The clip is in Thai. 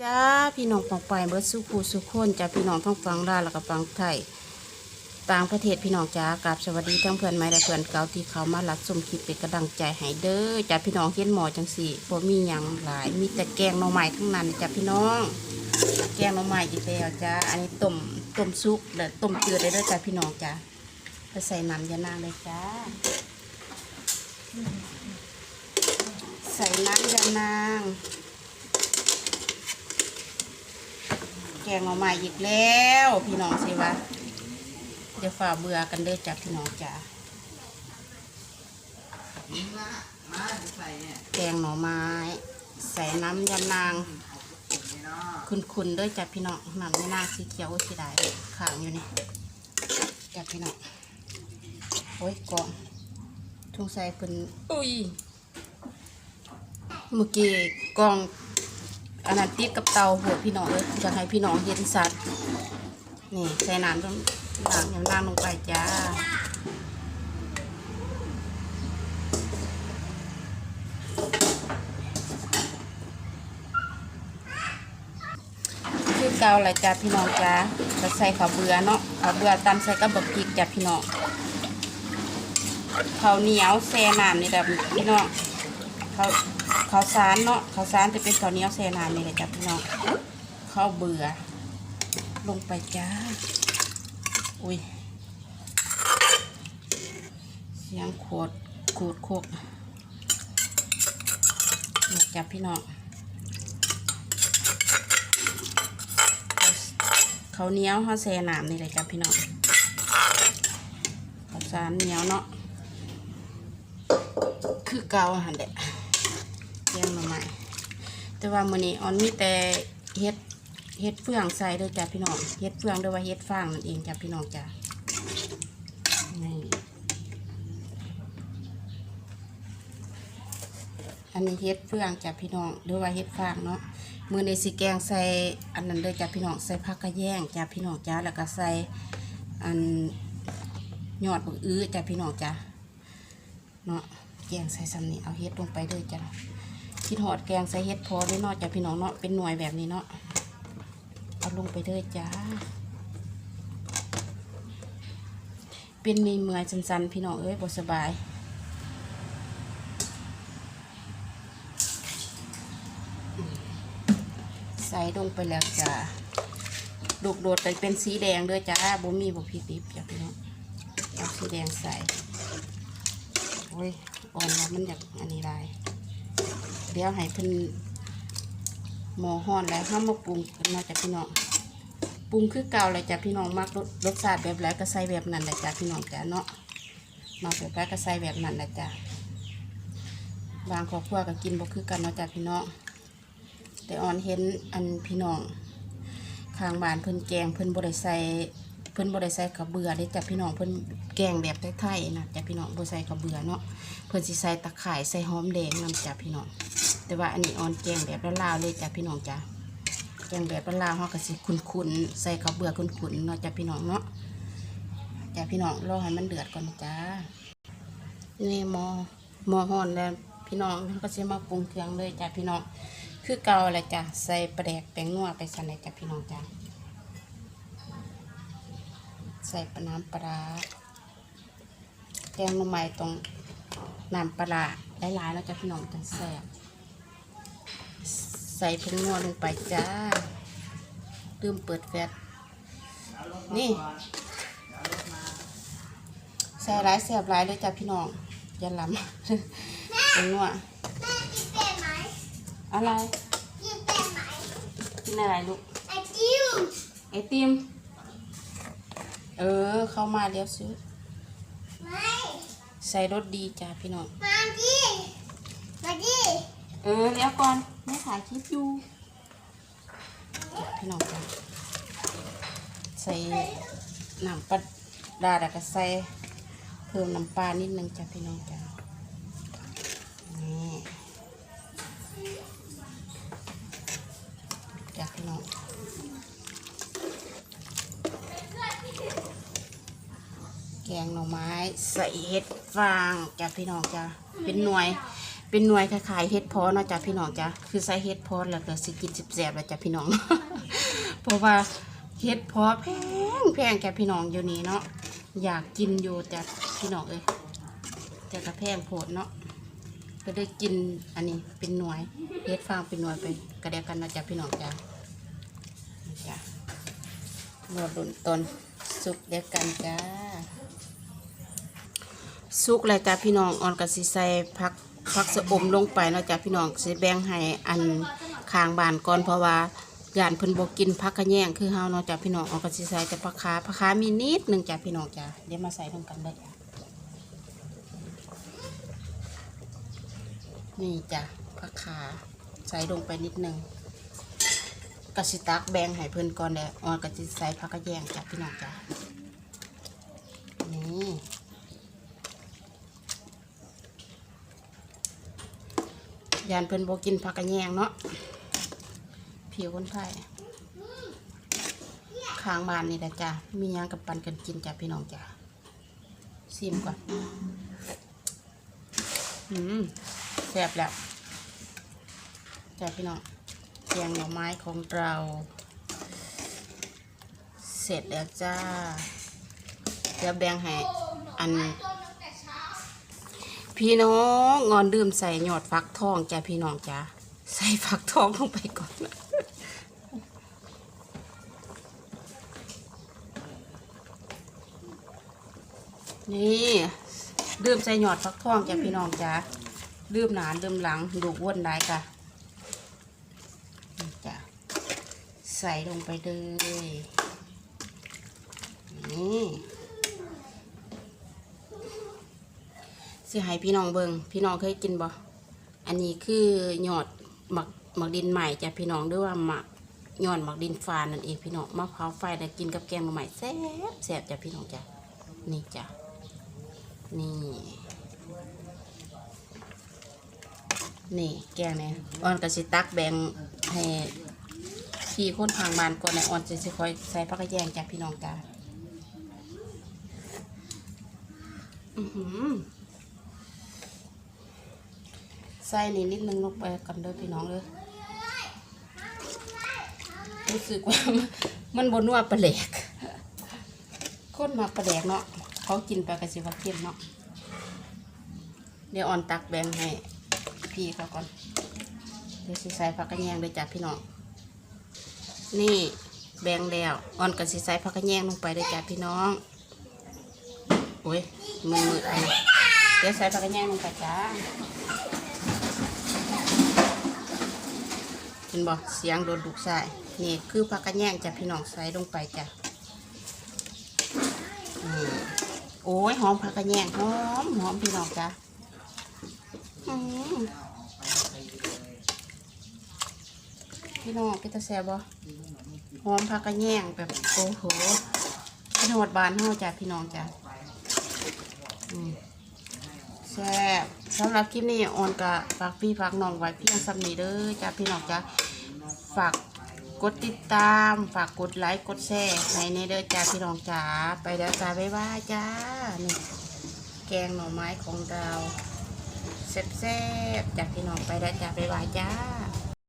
จ้าพี่น้องปองไปเบิร์ดสุขูสุขคนจ้าพี่น้องทั้งฟังลาแล้วก็ฟังไทยต่างประเทศพี่น้องจ้ากราบสวัสดีทั้งเพื่อนใหม่และเพื่อนเก่าที่เขามารับชมคลิปเป็นกำลังใจให้เด้อจ้าพี่น้องเห็นหมอจังสี่บ่มีหยังหลายมีแต่แกงหน่อไม้ทั้งนั้นจ้าพี่น้อง แกงหน่อไม้อีกแล้วจ้าอันนี้ต้มต้มซุปเด้อต้มจืดเลยเด้อจ้าพี่น้องจ้าไปใส่น้ำยานางเลยจ้าใส่น้ำยานาง แกงเอาม่อีกแล้ว พี่น้องสิวะเดี๋ยวฝ่าเบื่อกันเด้อจ้ะพี่น้องจ้ะแกงหน่อไม้ ใส่น้ำยานาง คุณๆเด้อจ้ะพี่น้องน้ำยานางสีเขียวสีได้ขางอยู่นี่จ้ะพี่น้องโอ้ยกองทุ่งใส่เป็นอุ้ยเมื่อกี้กอง อันนั้นติดกับเตาหัวพี่น้องเลยจะให้พี่น้องเห็นสัตว์นี่ใส่น้ำต้องล้างน้ำล้างลงไปจ้าคือเกาแหละจ้าพี่น้องจ้าจะใส่ข้าวเบื่อเนาะข้าวเบื่อตำใส่กับบักพริกจ้าพี่น้องข้าวเหนียวแซ่น้ำนี่แบบพี่น้องเขาเข้าวสารเนาะเขาวสารจะเป็นข้าวเหนียวเซนานนี่แหละจ้ะพี่น้องข้าวเบื่อ ลงไปจ้า อุ้ยเสียงขวดขูดโคกนี่จ้ะพี่น้องเขาวเหนียวเขาแซ่น้ำนี่แหละจ้ะพี่น้องข้าวสารเหนียวเนาะคือเกาหันเด็ ดเลี้ยงมาใหม่แต่ว่ามื้อนี้ออนมีแต่เฮ็ดเฮ็ดเฟืองใส่เด้อจ้ะพี่น้องเฮ็ดเฟืองด้อว่าเฮ็ดฟางนั่นเองจ้ะพี่น้องจ้ะนี่อันนี้เฮ็ดเฟืองจ้ะพี่น้องหรือว่าเฮ็ดฟางเนาะมื้อนี้สิแกงใส่อันนั้นเด้อจ้ะพี่น้องใส่ผักกระแยงจ้ะพี่น้องจ้ะแล้วก็ใส่อันยอดบักอื้อจ้ะพี่น้องจ้ะเนาะแกงใส่ซ้ำนี่เอาเฮ็ดลงไปเลยจ้ะ คิดหอดแกงใส่เฮ็ดพอด้วยเนาะจ้ะพี่น้องเนาะเป็นหน่วยแบบนี้เนาะเอาลงไปเลยจ้า เป็นมีเมื่อยสันๆ พี่น้องเอ้ยบ่สบายใส่ลงไปแล้วจ้าลูกโดดไปเป็นสีแดงเด้อจ้าบ่มีบ่พริกดิบจ้ะพี่น้องเอาสีแดงใส่โอ้ยอ่อนแล้วมันอยากอันนี้ได้ เดี๋ยวให้เพิ่นหมอห้อนแล้วห้ามมาปรุงกันนาะจ้ะพี่น้องปรุงคือเก่าเลยจ้ะพี่น้องมักรสรสชาติแบบไรก็ใส่แบบนั้นแหละจ้ะพี่น้องจ้ะเนาะมาแบบไรก็ใส่แบบนั้นแหละจ้ะบางครอบครัวก็กินบ่คือกันเนาะจ้ะพี่น้องแต่ออนเห็นอันพี่น้องข้างบ้านเพิ่นแกงเพิ่นบ่ได้ใส่ เพิ่นบ่ได้ใส่ข้าเบื่อเด้จ้ะพี่น้องเพิ่นแกงแบบไทยๆนะจ้ะพี่น้องบ่ใส่ข้าเบื่อเนาะเพิ่นสิใส่ตะไคร้ใส่หอมแดงนำจ้ะพี่น้องแต่ว่าอันนี้ออนแกงแบบลาวเลยจ้ะพี่น้องจ้ะแกงแบบลาวเฮาก็สิขุ่นๆใส่ข้าเบื่อขุ่นๆเนาะจ้ะพี่น้องเนาะจ้ะพี่น้องรอให้มันเดือดก่อนจ้านี่หมอหมอฮ้อนแล้วพี่น้องเฮาก็สิมาปรุงเครื่องเลยจ้ะพี่น้องคือเกาแหละจ้ะใส่ปลาแดกแป้งนัวไปสั่นเลยจ้ะพี่น้องจ้ะ ใส่ปลาน้ำปลาร้าแกงลงใหม่ตรงน้ำปลาร้าหลายๆแล้วจะพี่น้องจังแซ่บใส่ผงนัวลงไปจ้าลืมเปิดแฟตนี่ใส่หลายแซ่บหลายเลยจ้ะพี่น้องอย่าล้ำผงนัวเป็นไหมอะไรกินเป็นไหมกินอะไรลูกไอจิ้มไอติม เออ เข้ามาเดี๋ยวซื้อ ไม่ใส่รสดีจ้าพี่น้อง มาดิมาดิเออเดี๋ยวก่อนแม่ถ่ายคลิปอยู่พี่น้องจ้ะใส่น้ำปลาดาแล้วก็ใส่เพิ่มน้ำปลานิดนึงจ้ะพี่น้องจ้ะนี่จ้ะพี่น้อง กงหน่อไม้ ใส่เห็ดฟางจ้ะพี่น้องจ้ะเป็นหน่วย เป็นหน่วยคล้ายๆเฮ็ดพอเนาะจ้ะพี่น้องจ้ะคือใส่เฮ็ดพอแล้วก็สิกินสิบแสบแล้วจ้ะพี่น้อง เพราะว่าเฮ็ดพอแพงแพงแกพี่น้องอยู่นี้เนาะอยากกินอยู่แต่พี่น้องเอ้ยแต่ก็แพงโพดเนาะก็ได้กินอันนี้เป็นหน่วยเฮ็ดฟางเป็นหน่วยไปกระเดียกันเนาะจ้ะพี่น้องจ้ะจ้ะรอดุนตนสุกเดียวกันจ้า สุกแล้วจ้ะพี่น้องออนกับสิใส่ผักผักสะอมลงไปเนาะจ้ะพี่น้องสิแบ่งให้อันข้างบานก่อนเพราะว่าย่านเพิ่นบกินผักกระแยงคือเฮาเนาะจ้ะพี่น้องออนกับสิใส่แต่ผักขาผักขามีนิดหนึ่งจ้ะพี่น้องจ้ะเดี๋ยวมาใส่รวมกันเลยนี่จ้ะผักขาใส่ลงไปนิดหนึ่งกสิตักแบงให้เพิ่นก่อนเด้อออนกับสิใส่ผักกระแยงจ้ะพี่น้องจ้ะนี่ ยานเพิ่นบ่กินผักกระแยงเนาะผิวคนไทยข้างบ้านนี่แหละจ้ะมียังกับปันกันกินจ้ะพี่น้องจ้ะซิมก่อนอืมแซ่บแล้วจ้ะพี่น้องแกงหน่อไม้ของเรา เสร็จแล้วจ้าเดี๋ยวแบ่งให้อัน พี่น้องงอนดื่มใส่หยอดฟักทองจ้ะพี่น้องจ้ะใส่ฟักทองลงไปก่อนนี่ดื่มใส่หยอดฟักทองจ้ะพี่น้องจ้ะดื่มหนานดื่มหลังดูกอ้วนได้จ้ะจ้ะใส่ลงไปเลยนี่ สิให้พี่น้องเบิงพี่น้องเคยกินบ่อันนี้คือหยอดหมักหมักดินใหม่จ้ะพี่น้องด้วยว่าหมักหยอดหมักดินฟานนั่นเองพี่น้องมะพร้าวไฟนะกินกับแกงใหน่แซ่บแซ่บจ้ะพี่น้องจ้ะนี่จ้ะนี่นี่แกงเนี่ยออนกับสิตักแบ่งให้พี่คนทางบ้านก่อนในะออนจะสิคอยใส่ผักกระแยงจ้ะพี่น้องจ้ะอือหือ ส่นี่นิดนึงลงไปกันเด้อพี่น้องเลยรู้สึกว่ามันบนนัวปลาแหลกคนมาปลาแหลกเนาะเขากินไปกระสิว่าเค็มเนาะเดี๋ยวอ่อนตักแบ่งให้พี่เขาก่อนเดี๋ยวสิใส่ผักกระแยงเลยจ้ะพี่น้องนี่แบ่งแล้วอ่อนกับสิใส่ผักกระแยงลงไปเลยจ้ะพี่น้องโอ้ยมือมืออันเดี๋ยวใส่ผักกระแยงลงไปจ้า เห็นบ่เสียงโดนดุกใส่นี่คือผักกระแยงจะพี่น้องใส่ลงไปจ้ะนี่โอ้ยหอมผักกระแยงหอมหอมพี่น้องจ้ะพี่น้องกินตาแซบบ่หอมผักกระแยงแบบโอ้โหเป็นหอดบานเฮาจ้ะพี่น้องจ้ะอืม แซ่บสำหรับคลิปนี้ออนกะฝากพี่ฝากน้องไว้เพียงสำนีเด้อจ้าพี่น้องจ้าฝากกดติดตาม ฝากกดไลค์กดแชร์ในในเด้อจ้าพี่น้องจ้าไปแล้วจ้าบ๊ายบายจ้านี่แกงหน่อไม้ของเราแซ่บๆจากพี่น้องไปแล้วจ้าบ๊ายบายจ้า